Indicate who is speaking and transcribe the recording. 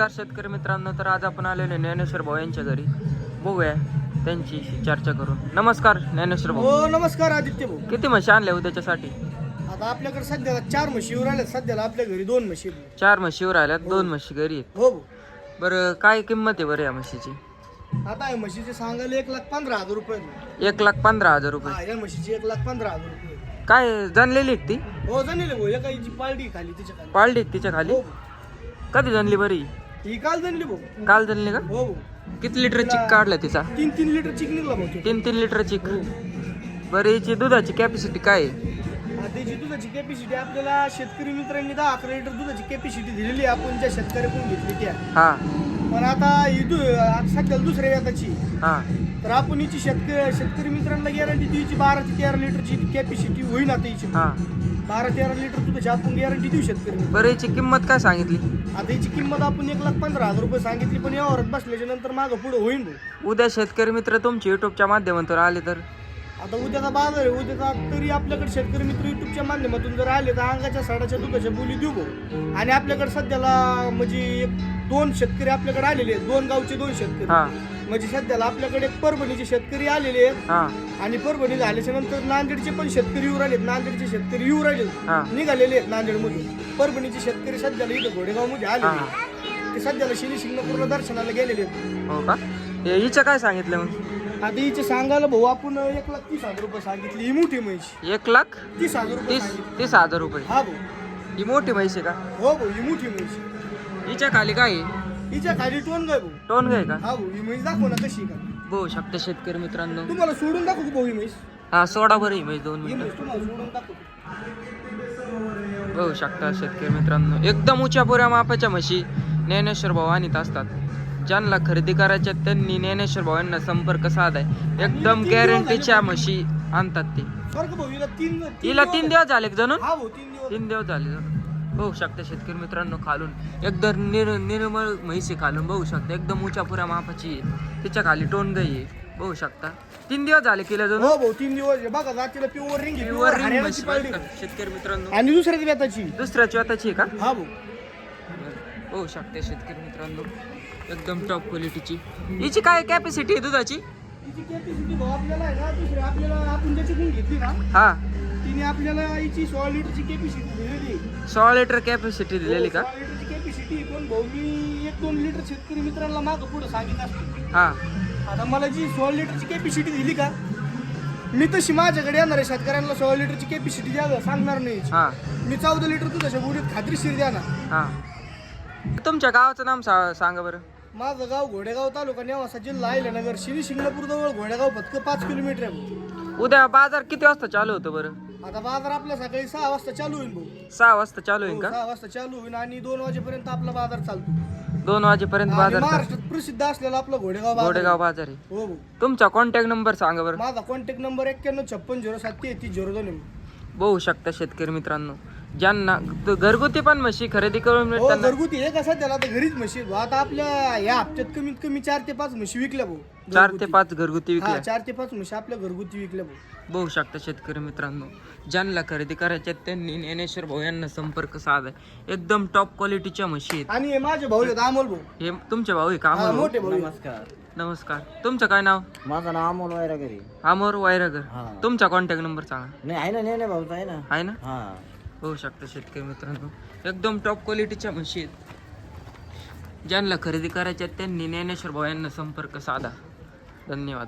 Speaker 1: नमस्कार शेतकरी मित्रांनो तर आज आपण आलेलो ज्ञानेश्वर भाऊ यांच्या घरी. बघूया त्यांची चर्चा करून. नमस्कार ज्ञानेश्वर भाऊ.
Speaker 2: हो नमस्कार आदित्य भाऊ.
Speaker 1: किती म्हशी आणल्या उद्याच्यासाठी
Speaker 2: आता आपल्याकडे सध्याला चार म्हशी येऊन राहिल्यात. सध्याला आपल्या घरी दोन म्हशी आहेत.
Speaker 1: चार म्हशीवर आल्यात दोन म्हशी घरी आहेत.
Speaker 2: हो भाऊ
Speaker 1: बरं काय किंमत आहे बरं या म्हशीची?
Speaker 2: आता या म्हशीचे सांगायला एक लाख पंधरा हजार रुपये आहेत.
Speaker 1: एक लाख पंधरा हजार रुपये.
Speaker 2: हा या म्हशीची एक लाख पंधरा हजार रुपये आहेत.
Speaker 1: काय जाणलेली आहे ती?
Speaker 2: हो जाणले भाऊ. एका हिची पालडी खाली तिच्या खाली.
Speaker 1: पाळली तिच्या खाली?
Speaker 2: हो. भाऊ.
Speaker 1: कधी जाणली बरी?
Speaker 2: ही काल जाणली भाऊ.
Speaker 1: काल जाणली का?
Speaker 2: हो. भाऊ
Speaker 1: किती लिटर चिक काढला तिचा?
Speaker 2: तीन तीन लिटर चिक निघला भाऊ.
Speaker 1: तीन तीन लिटर चिक. बरं हिची दुधाची कॅपॅसिटी काय आहे?
Speaker 2: त्याची दुधाची कॅपॅसिटी आपल्याला शेतकरी मित्रांनी दहा अकरा लिटर दुधाची कॅपॅसिटी दिलेली आहे. आपण ज्या शेतकऱ्याकडून घेतली त्या
Speaker 1: हा.
Speaker 2: पण आता ही दु आता सध्याला दुसऱ्या व्याताची
Speaker 1: हा.
Speaker 2: तर आपण हिची शेतकरी शेतकरी मित्रांना गॅरंटी हिची बारा ते तेरा लिटरची कॅपॅसिटी होईल आता हिची.
Speaker 1: हा.
Speaker 2: बारा तेरा लिटर दुधाची आपण गॅरंटी देऊ शेतकरी.
Speaker 1: बरं हिची किंमत काय सांगितली?
Speaker 2: आता हिची किंमत आपण एक लाख पंधरा हजार रुपये सांगितली पण यावरच बसल्याच्या नंतर मागं पुढे होईल भाऊ.
Speaker 1: उद्या शेतकरी मित्र तुमच्या युट्यूबच्या माध्यमातून आले तर?
Speaker 2: आता उद्याचा बाजार आहे उद्याचा तरी आपल्याकडे शेतकरी मित्र युट्यूबच्या माध्यमातून जर आले तर अंगाच्या साडाच्या दुधाच्या बोली देऊ भाऊ. आणि आपल्याकडे सध्याला म्हणजे एक दोन शेतकरी आपल्याकडे आलेले आहेत दोन गावचे दोन शेतकरी.
Speaker 1: हा.
Speaker 2: म्हणजे सध्याला आपल्याकडे परभणीचे शेतकरी आलेले आहेत.
Speaker 1: हा.
Speaker 2: आणि परभणी झाल्याच्यानंतर नांदेडचे पण शेतकरी येऊ राहिलेत नांदेडचे शेतकरी येऊ राहिले निघालेले आहेत नांदेडमधून. परभणीचे शेतकरी सध्याला इथं घोडेगावमध्ये आले ते सध्याला शनी शिंगणापूरला दर्शनाला गेलेले आहेत.
Speaker 1: हो का? हे हिचं काय सांगितलं मग?
Speaker 2: आता हिचे सांगायला भाऊ आपण एक लाख तीस हजार रुपये सांगितली. ही मोठी म्हैस.
Speaker 1: एक लाख
Speaker 2: तीस हजार रुपये
Speaker 1: तीस
Speaker 2: सांगितली.
Speaker 1: तीस हजार रुपये.
Speaker 2: हा भाऊ.
Speaker 1: ही मोठी म्हैस आहे का?
Speaker 2: हो भाऊ ही मोठी म्हैस
Speaker 1: हिच्या खाली काय आहे?
Speaker 2: हिच्या खाली टोन गाय भाऊ?
Speaker 1: टोन घ्याय का?
Speaker 2: हा भाऊ ही म्हैस दाखव ना कशी आहे का?
Speaker 1: बघू शकता शेतकरी मित्रांनो.
Speaker 2: तुम्हाला सोडून दाखवू का भाऊ ही म्हैस?
Speaker 1: हा सोडा बरं ही म्हैस दोन
Speaker 2: ही
Speaker 1: मिनिटं.
Speaker 2: म्हैस तुम्हाला सोडून
Speaker 1: बघू शकता शेतकरी मित्रांनो. एकदम उच्या पुऱ्या मापाच्या म्हशी ज्ञानेश्वर भाऊ आणीत असतात. ज्यांना खरेदी करायच्या त्यांनी ज्ञानेश्वर भाऊ यांना संपर्क साधाय. एकदम गॅरंटीच्या म्हशी आणतात ते.
Speaker 2: भाऊ हिला तीन
Speaker 1: हिला तीन दिवस झाले जणू?
Speaker 2: हा भाऊ तीन दिवस.
Speaker 1: तीन दिवस झाले जणू. बघू शकता शेतकरी मित्रांनो खालून. एकदम निर निर्मळ म्हैसी खालून बघू शकता. एकदम उच्या पुऱ्या मापाची आहे. तिच्या खाली टोन गाई आहे. बघू शकता. तीन दिवस झाले किला जणू.
Speaker 2: हो भाऊ तीन दिवस. बघा जातीला प्युअर रिंग आहे, हरियाणाची
Speaker 1: म्हशी.
Speaker 2: पाळली.
Speaker 1: बघा, शेतकरी मित्रांनो.
Speaker 2: आणि दुसऱ्या व्याताची
Speaker 1: दुसऱ्या आहे का?
Speaker 2: हा भाऊ.
Speaker 1: शकते शेतकरी मित्रांनो. एकदम टॉप क्वालिटीची हिची काय कॅपॅसिटी आहे दुधाची?
Speaker 2: तिची कॅपॅसिटी भाऊ आपल्याला आहे ना दुसरी आपल्याला आपण ज्याच्याकडून घेतली ना
Speaker 1: हा.
Speaker 2: तिने आपल्याला हिची सोळा लिटरची कॅपॅसिटी दिलेली.
Speaker 1: सोळा लिटर कॅपॅसिटी दिलेली का?
Speaker 2: सोळा लिटरची कॅपॅसिटी पण भाऊ मी एक दोन लिटर शेतकरी मित्रांना मागं पुढे सांगितलं असतं.
Speaker 1: हा.
Speaker 2: आता मला जी सोळा लिटरची कॅपॅसिटी दिली का मी तशी माझ्याकडे येणार आहे शेतकऱ्यांना सोळा लिटरची कॅपॅसिटी द्या सांगणार नाही.
Speaker 1: हा.
Speaker 2: मी चौदा लिटर दुधाच्या बुडीत खात्रीशीर द्या ना.
Speaker 1: हा. तुमच्या गावाचं नाव सा- सांगा बरं.
Speaker 2: माझं गाव घोडेगाव तालुका नेवासा जिल्हा अहिल्यानगर शिरी शिंगणापूर जवळ घोडेगाव फक्त पाच किलोमीटर आहे भाऊ.
Speaker 1: उद्या बाजार किती वाजता चालू होतं बरं?
Speaker 2: आता बाजार आपला सकाळी सहा वाजता चालू होईल भाऊ.
Speaker 1: सहा वाजता चालू होईल
Speaker 2: हो,
Speaker 1: का?
Speaker 2: सहा वाजता चालू होईल आणि दोन वाजेपर्यंत आपला बाजार चालतो.
Speaker 1: दोन वाजेपर्यंत
Speaker 2: आणि
Speaker 1: बाजार चालू.
Speaker 2: महाराष्ट्रात प्रसिद्ध असलेला आपला घोडेगाव बाजार
Speaker 1: गोडेगाव बाजार आहे.
Speaker 2: हो भाऊ.
Speaker 1: तुमचा कॉन्टॅक्ट नंबर सांगा बरं.
Speaker 2: माझा कॉन्टॅक्ट नंबर एक्क्याण्णव छप्पन झिरो सात तेहतीस झिरो दोन आहे.
Speaker 1: बघू शकता शेतकरी मित्रांनो. ज्यांना त- घरगुती पण म्हशी खरेदी करून
Speaker 2: हो
Speaker 1: मिळतात
Speaker 2: घरगुती. हे कसं त्याला आता घरीच म्हशी भाऊ. आता आपल्या या हप्त्यात कमीत कमी चार ते पाच म्हशी विकल्या भाऊ.
Speaker 1: चार ते
Speaker 2: घरगुती.
Speaker 1: पाच घरगुती
Speaker 2: हा
Speaker 1: विकल्या.
Speaker 2: चार ते पाच म्हशी आपल्या घरगुती विकल्या भाऊ.
Speaker 1: बघू शकता शेतकरी मित्रांनो ज्यांना खरेदी करायच्या आहेत त्यांनी ज्ञानेश्वर भाऊ यांना संपर्क साधा. एकदम टॉप क्वालिटीच्या म्हशी आहेत.
Speaker 2: आणि हे माझे भाऊ आहेत अमोल भाऊ.
Speaker 1: हे तुमचे भाऊ आहे का
Speaker 2: हा,
Speaker 1: अमोल भाऊ?
Speaker 2: मोठे भाऊ आहेत.
Speaker 3: नमस्कार.
Speaker 1: नमस्कार. तुमचं काय नाव?
Speaker 3: माझं नाव अमोल वैरागरी
Speaker 1: अमोर वायरागर.
Speaker 3: हा.
Speaker 1: तुमचा कॉन्टॅक्ट नंबर सांगा.
Speaker 3: नाही आहे ना नेने भाऊचा आहे ना.
Speaker 1: आहे ना?
Speaker 3: हा.
Speaker 1: होऊ शकतं शेतकरी मित्रांनो. एकदम टॉप क्वालिटीच्या म्हशी आहेत. ज्यांना खरेदी करायच्या आहेत त्यांनी ज्ञानेश्वर भाऊ यांना संपर्क साधा. धन्यवाद.